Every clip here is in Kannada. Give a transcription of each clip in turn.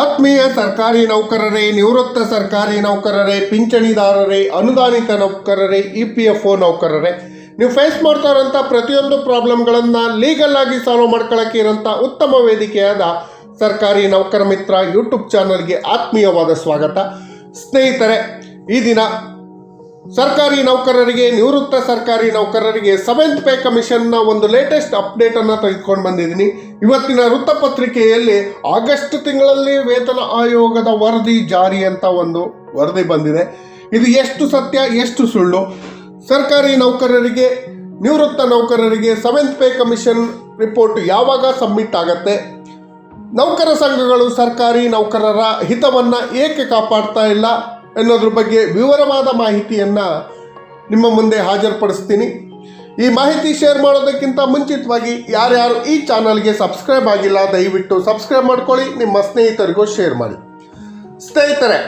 ಆತ್ಮೀಯ ಸರ್ಕಾರಿ ನೌಕರರೇ, ನಿವೃತ್ತ ಸರ್ಕಾರಿ ನೌಕರರೇ, ಪಿಂಚಣಿದಾರರೇ, ಅನುದಾನಿತ ನೌಕರರೇ, ಇ ಪಿ ಎಫ್ ಒ ನೌಕರರೇ, ನೀವು ಫೇಸ್ ಮಾಡ್ತಾ ಇರೋಂಥ ಪ್ರತಿಯೊಂದು ಪ್ರಾಬ್ಲಮ್ಗಳನ್ನು ಲೀಗಲ್ ಆಗಿ ಸಾಲ್ವ್ ಮಾಡ್ಕೊಳ್ಳೋಕೆ ಇರೋಂಥ ಉತ್ತಮ ವೇದಿಕೆಯಾದ ಸರ್ಕಾರಿ ನೌಕರ ಮಿತ್ರ ಯೂಟ್ಯೂಬ್ ಚಾನಲ್ಗೆ ಆತ್ಮೀಯವಾದ ಸ್ವಾಗತ. ಸ್ನೇಹಿತರೆ, ಈ ದಿನ ಸರ್ಕಾರಿ ನೌಕರರಿಗೆ, ನಿವೃತ್ತ ಸರ್ಕಾರಿ ನೌಕರರಿಗೆ ಸೆವೆಂತ್ ಪೇ ಕಮಿಷನ್ನ ಒಂದು ಲೇಟೆಸ್ಟ್ ಅಪ್ಡೇಟನ್ನು ತೆಗೆದುಕೊಂಡು ಬಂದಿದ್ದೀನಿ. ಇವತ್ತಿನ ವೃತ್ತಪತ್ರಿಕೆಯಲ್ಲಿ ಆಗಸ್ಟ್ ತಿಂಗಳಲ್ಲಿ ವೇತನ ಆಯೋಗದ ವರದಿ ಜಾರಿ ಅಂತ ಒಂದು ವರದಿ ಬಂದಿದೆ. ಇದು ಎಷ್ಟು ಸತ್ಯ, ಎಷ್ಟು ಸುಳ್ಳು? ಸರ್ಕಾರಿ ನೌಕರರಿಗೆ, ನಿವೃತ್ತ ನೌಕರರಿಗೆ ಸೆವೆಂತ್ ಪೇ ಕಮಿಷನ್ ರಿಪೋರ್ಟ್ ಯಾವಾಗ ಸಬ್ಮಿಟ್ ಆಗತ್ತೆ? ನೌಕರ ಸಂಘಗಳು ಸರ್ಕಾರಿ ನೌಕರರ ಹಿತವನ್ನು ಏಕೆ ಕಾಪಾಡ್ತಾ ಇಲ್ಲ? ಅನ್ನೋದ್ರ ಬಗ್ಗೆ ವಿವರವಾದ ಮಾಹಿತಿಯನ್ನು ನಿಮ್ಮ ಮುಂದೆ ಹಾಜರುಪಡಿಸ್ತೀನಿ. ಈ ಮಾಹಿತಿ ಶೇರ್ ಮಾಡೋದಕ್ಕಿಂತ ಮುಂಚಿತವಾಗಿ ಯಾರ್ಯಾರು ಈ ಚಾನಲ್ಗೆ ಸಬ್ಸ್ಕ್ರೈಬ್ ಆಗಿಲ್ಲ, ದಯವಿಟ್ಟು ಸಬ್ಸ್ಕ್ರೈಬ್ ಮಾಡ್ಕೊಳ್ಳಿ, ನಿಮ್ಮ ಸ್ನೇಹಿತರಿಗೂ ಶೇರ್ ಮಾಡಿ. ಸ್ನೇಹಿತರೆ,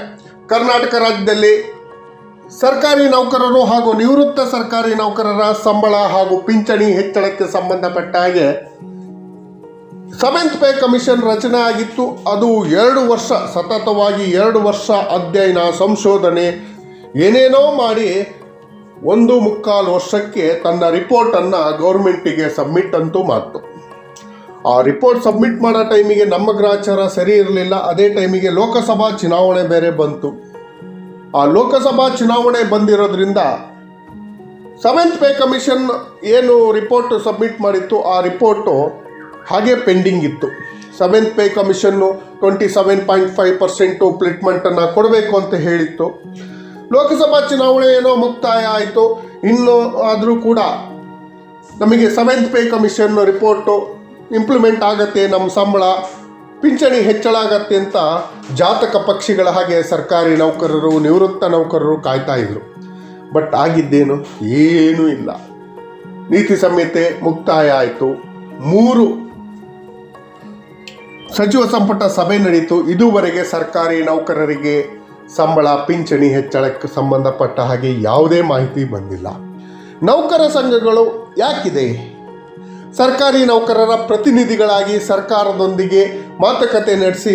ಕರ್ನಾಟಕ ರಾಜ್ಯದಲ್ಲಿ ಸರ್ಕಾರಿ ನೌಕರರು ಹಾಗೂ ನಿವೃತ್ತ ಸರ್ಕಾರಿ ನೌಕರರ ಸಂಬಳ ಹಾಗೂ ಪಿಂಚಣಿ ಹೆಚ್ಚಳಕ್ಕೆ ಸಂಬಂಧಪಟ್ಟ ಹಾಗೆ ಸೆವೆಂತ್ ಪೇ ಕಮಿಷನ್ ರಚನೆ ಆಗಿತ್ತು. ಅದು ಎರಡು ವರ್ಷ, ಸತತವಾಗಿ ಎರಡು ವರ್ಷ ಅಧ್ಯಯನ, ಸಂಶೋಧನೆ, ಏನೇನೋ ಮಾಡಿ ಒಂದು ಮುಕ್ಕಾಲು ವರ್ಷಕ್ಕೆ ತನ್ನ ರಿಪೋರ್ಟನ್ನು ಗೌರ್ಮೆಂಟಿಗೆ ಸಬ್ಮಿಟ್ ಅಂತೂ ಮಾಡ್ತು. ಆ ರಿಪೋರ್ಟ್ ಸಬ್ಮಿಟ್ ಮಾಡೋ ಟೈಮಿಗೆ ನಮ್ಮ ಗ್ರಾಚಾರ ಸರಿ ಇರಲಿಲ್ಲ. ಅದೇ ಟೈಮಿಗೆ ಲೋಕಸಭಾ ಚುನಾವಣೆ ಬೇರೆ ಬಂತು. ಆ ಲೋಕಸಭಾ ಚುನಾವಣೆ ಬಂದಿರೋದ್ರಿಂದ ಸೆವೆಂತ್ ಪೇ ಕಮಿಷನ್ ಏನು ರಿಪೋರ್ಟ್ ಸಬ್ಮಿಟ್ ಮಾಡಿತ್ತು, ಆ ರಿಪೋರ್ಟು ಹಾಗೆ ಪೆಂಡಿಂಗ್ ಇತ್ತು. Seventh pay commission twenty seven point five percent ಪ್ಲೇಟ್ಮೆಂಟನ್ನು ಕೊಡಬೇಕು ಅಂತ ಹೇಳಿತ್ತು. ಲೋಕಸಭಾ ಚುನಾವಣೆ ಏನೋ ಮುಕ್ತಾಯ ಆಯಿತು. ಇನ್ನು ಆದರೂ ಕೂಡ ನಮಗೆ seventh pay commission report implement ಆಗತ್ತೆ ನಮ್ಮ ಸಂಬಳ. ಪಿಂಚಣಿ ಹೆಚ್ಚಳ ಆಗತ್ತೆ ಅಂತ ಜಾತಕ ಪಕ್ಷಿಗಳ ಹಾಗೆ ಸರ್ಕಾರಿ ನೌಕರರು, ನಿವೃತ್ತ ನೌಕರರು ಕಾಯ್ತಾ ಇದ್ರು. ಬಟ್ ಆಗಿದ್ದೇನು? ಏನೂ ಇಲ್ಲ. ನೀತಿ ಸಂಹಿತೆ ಮುಕ್ತಾಯ ಆಯಿತು. ಮೂರು ಸಚಿವ ಸಂಪುಟ ಸಭೆ ನಡೆಯಿತು. ಇದುವರೆಗೆ ಸರ್ಕಾರಿ ನೌಕರರಿಗೆ ಸಂಬಳ, ಪಿಂಚಣಿ ಹೆಚ್ಚಳಕ್ಕೆ ಸಂಬಂಧಪಟ್ಟ ಹಾಗೆ ಯಾವುದೇ ಮಾಹಿತಿ ಬಂದಿಲ್ಲ. ನೌಕರ ಸಂಘಗಳು ಯಾಕಿದೆ? ಸರ್ಕಾರಿ ನೌಕರರ ಪ್ರತಿನಿಧಿಗಳಾಗಿ ಸರ್ಕಾರದೊಂದಿಗೆ ಮಾತುಕತೆ ನಡೆಸಿ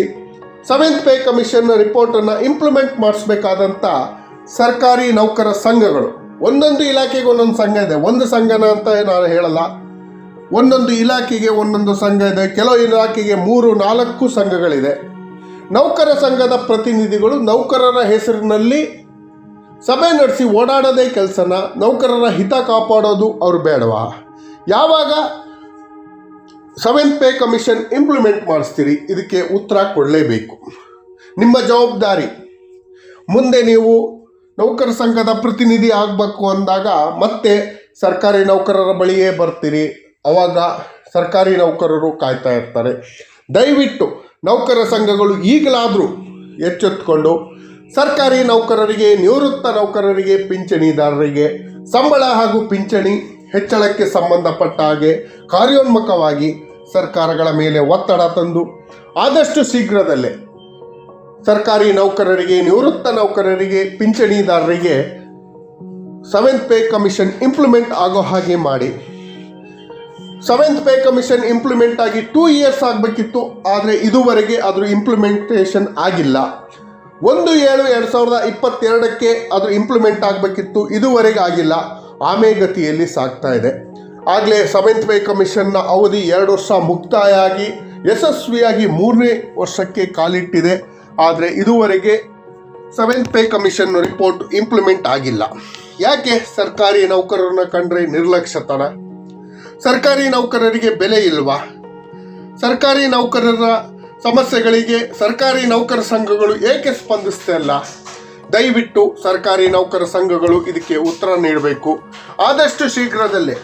ಸೆವೆಂತ್ ಪೇ ಕಮಿಷನ್ ರಿಪೋರ್ಟನ್ನು ಇಂಪ್ಲಿಮೆಂಟ್ ಮಾಡಿಸ್ಬೇಕಾದಂಥ ಸರ್ಕಾರಿ ನೌಕರ ಸಂಘಗಳು. ಒಂದೊಂದು ಇಲಾಖೆಗೆ ಒಂದೊಂದು ಸಂಘ ಇದೆ. ಒಂದು ಸಂಘನ ಅಂತ ನಾನು ಹೇಳಲ್ಲ. ಒಂದೊಂದು ಇಲಾಖೆಗೆ ಒಂದೊಂದು ಸಂಘ ಇದೆ. ಕೆಲವು ಇಲಾಖೆಗೆ ಮೂರು, ನಾಲ್ಕು ಸಂಘಗಳಿದೆ. ನೌಕರ ಸಂಘದ ಪ್ರತಿನಿಧಿಗಳು ನೌಕರರ ಹೆಸರಿನಲ್ಲಿ ಸಭೆ ನಡೆಸಿ ಓಡಾಡೋದೇ ಕೆಲಸನ, ನೌಕರರ ಹಿತ ಕಾಪಾಡೋದು ಅವ್ರು ಬೇಡವಾ? ಯಾವಾಗ ಸೆವೆಂತ್ ಪೇ ಕಮಿಷನ್ ಇಂಪ್ಲಿಮೆಂಟ್ ಮಾಡಿಸ್ತೀರಿ? ಇದಕ್ಕೆ ಉತ್ತರ ಕೊಡಲೇಬೇಕು. ನಿಮ್ಮ ಜವಾಬ್ದಾರಿ. ಮುಂದೆ ನೀವು ನೌಕರ ಸಂಘದ ಪ್ರತಿನಿಧಿ ಆಗಬೇಕು ಅಂದಾಗ ಮತ್ತೆ ಸರ್ಕಾರಿ ನೌಕರರ ಬಳಿಯೇ ಬರ್ತೀರಿ. ಅವಾಗ ಸರ್ಕಾರಿ ನೌಕರರು ಕಾಯ್ತಾ ಇರ್ತಾರೆ. ದಯವಿಟ್ಟು ನೌಕರ ಸಂಘಗಳು ಈಗಲಾದರೂ ಎಚ್ಚೆತ್ತುಕೊಂಡು ಸರ್ಕಾರಿ ನೌಕರರಿಗೆ, ನಿವೃತ್ತ ನೌಕರರಿಗೆ ಪಿಂಚಣಿದಾರರಿಗೆ, ಸಂಬಳ ಹಾಗೂ ಪಿಂಚಣಿ ಹೆಚ್ಚಳಕ್ಕೆ ಸಂಬಂಧಪಟ್ಟ ಹಾಗೆ ಕಾರ್ಯೋನ್ಮುಖವಾಗಿ ಸರ್ಕಾರಗಳ ಮೇಲೆ ಒತ್ತಡ ತಂದು, ಆದಷ್ಟು ಶೀಘ್ರದಲ್ಲೇ ಸರ್ಕಾರಿ ನೌಕರರಿಗೆ, ನಿವೃತ್ತ ನೌಕರರಿಗೆ, ಪಿಂಚಣಿದಾರರಿಗೆ ಸೆವೆಂತ್ ಪೇ ಕಮಿಷನ್ ಇಂಪ್ಲಿಮೆಂಟ್ ಆಗೋ ಹಾಗೆ ಮಾಡಿ ಸೆವೆಂತ್ ಪೇ ಕಮಿಷನ್ ಇಂಪ್ಲಿಮೆಂಟ್ ಆಗಿ ಟೂ ಇಯರ್ಸ್ ಆಗಬೇಕಿತ್ತು, ಆದರೆ ಇದುವರೆಗೆ ಅದರ ಇಂಪ್ಲಿಮೆಂಟೇಷನ್ ಆಗಿಲ್ಲ. ಒಂದು ಏಳು ಎರಡು ಸಾವಿರದ ಇಪ್ಪತ್ತೆರಡಕ್ಕೆ ಅದು ಇಂಪ್ಲಿಮೆಂಟ್ ಆಗಬೇಕಿತ್ತು, ಇದುವರೆಗೆ ಆಗಿಲ್ಲ. ಆಮೇಗತಿಯಲ್ಲಿ ಸಾಗ್ತಾ ಇದೆ. ಆಗಲೇ ಸೆವೆಂತ್ ಪೇ ಕಮಿಷನ್ನ ಅವಧಿ ಎರಡು ವರ್ಷ ಮುಕ್ತಾಯ ಆಗಿ ಯಶಸ್ವಿಯಾಗಿ ಮೂರನೇ ವರ್ಷಕ್ಕೆ ಕಾಲಿಟ್ಟಿದೆ. ಆದರೆ ಇದುವರೆಗೆ seventh pay commission report implement ಆಗಿಲ್ಲ. ಯಾಕೆ ಸರ್ಕಾರಿ ನೌಕರರನ್ನ ಕಂಡ್ರೆ ನಿರ್ಲಕ್ಷ್ಯತನ? ಸರ್ಕಾರಿ ನೌಕರರಿಗೆ ಬೆಲೆ ಇಲ್ವಾ? ಸರ್ಕಾರಿ ನೌಕರರ ಸಮಸ್ಯೆಗಳಿಗೆ ಸರ್ಕಾರಿ ನೌಕರ ಸಂಘಗಳು ಏಕೆ ಸ್ಪಂದಿಸ್ತಿಲ್ಲ ದಯವಿಟ್ಟು ಸರ್ಕಾರಿ ನೌಕರ ಸಂಘಗಳು ಇದಕ್ಕೆ ಉತ್ತರ ನೀಡಬೇಕು. ಆದಷ್ಟು ಶೀಘ್ರದಲ್ಲೇ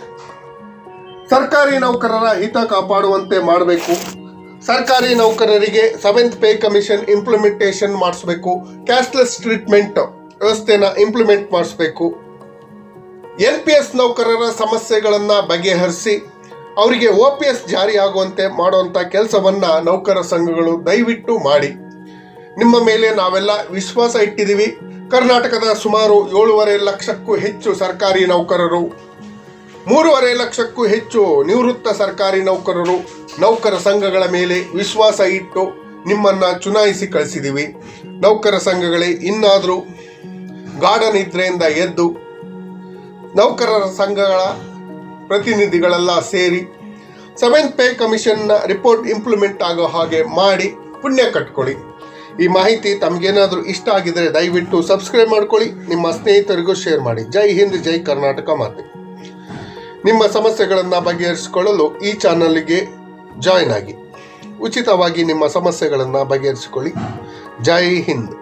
ಸರ್ಕಾರಿ ನೌಕರರ ಹಿತ ಕಾಪಾಡುವಂತೆ ಮಾಡಬೇಕು. ಸರ್ಕಾರಿ ನೌಕರರಿಗೆ ಸೆವೆಂತ್ ಪೇ ಕಮಿಷನ್ ಇಂಪ್ಲಿಮೆಂಟೇಷನ್ ಮಾಡಿಸ್ಬೇಕು. ಕ್ಯಾಶ್ಲೆಸ್ ಟ್ರೀಟ್ಮೆಂಟ್ ವ್ಯವಸ್ಥೆನ ಇಂಪ್ಲಿಮೆಂಟ್ ಮಾಡಿಸ್ಬೇಕು. ಎನ್ ಪಿ ಎಸ್ ನೌಕರರ ಸಮಸ್ಯೆಗಳನ್ನು ಬಗೆಹರಿಸಿ ಅವರಿಗೆ ಒ ಪಿ ಎಸ್ ಜಾರಿ ಆಗುವಂತೆ ಮಾಡುವಂಥ ಕೆಲಸವನ್ನು ನೌಕರ ಸಂಘಗಳು ದಯವಿಟ್ಟು ಮಾಡಿ. ನಿಮ್ಮ ಮೇಲೆ ನಾವೆಲ್ಲ ವಿಶ್ವಾಸ ಇಟ್ಟಿದ್ದೀವಿ. ಕರ್ನಾಟಕದ ಸುಮಾರು ಏಳೂವರೆ ಲಕ್ಷಕ್ಕೂ ಹೆಚ್ಚು ಸರ್ಕಾರಿ ನೌಕರರು, ಮೂರುವರೆ ಲಕ್ಷಕ್ಕೂ ಹೆಚ್ಚು ನಿವೃತ್ತ ಸರ್ಕಾರಿ ನೌಕರರು ನೌಕರ ಸಂಘಗಳ ಮೇಲೆ ವಿಶ್ವಾಸ ಇಟ್ಟು ನಿಮ್ಮನ್ನು ಚುನಾಯಿಸಿ ಕಳಿಸಿದ್ದೀವಿ. ನೌಕರ ಸಂಘಗಳೇ, ಇನ್ನಾದರೂ ಗಾಢ ನಿದ್ರೆಯಿಂದ ಎದ್ದು ನೌಕರರ ಸಂಘಗಳ ಪ್ರತಿನಿಧಿಗಳೆಲ್ಲ ಸೇರಿ ಸೆವೆಂತ್ ಪೇ ಕಮಿಷನ್ನ ರಿಪೋರ್ಟ್ ಇಂಪ್ಲಿಮೆಂಟ್ ಆಗೋ ಹಾಗೆ ಮಾಡಿ ಪುಣ್ಯ ಕಟ್ಕೊಳ್ಳಿ. ಈ ಮಾಹಿತಿ ತಮಗೇನಾದರೂ ಇಷ್ಟ ಆಗಿದ್ರೆ ದಯವಿಟ್ಟು ಸಬ್ಸ್ಕ್ರೈಬ್ ಮಾಡ್ಕೊಳ್ಳಿ. ನಿಮ್ಮ ಸ್ನೇಹಿತರಿಗೂ ಶೇರ್ ಮಾಡಿ. ಜೈ ಹಿಂದ್, ಜೈ ಕರ್ನಾಟಕ ಮಾತೆ. ನಿಮ್ಮ ಸಮಸ್ಯೆಗಳನ್ನು ಬಗೆಹರಿಸಿಕೊಳ್ಳಲು ಈ ಚಾನಲ್ಗೆ ಜಾಯ್ನ್ ಆಗಿ. ಉಚಿತವಾಗಿ ನಿಮ್ಮ ಸಮಸ್ಯೆಗಳನ್ನು ಬಗೆಹರಿಸಿಕೊಳ್ಳಿ. ಜೈ ಹಿಂದ್.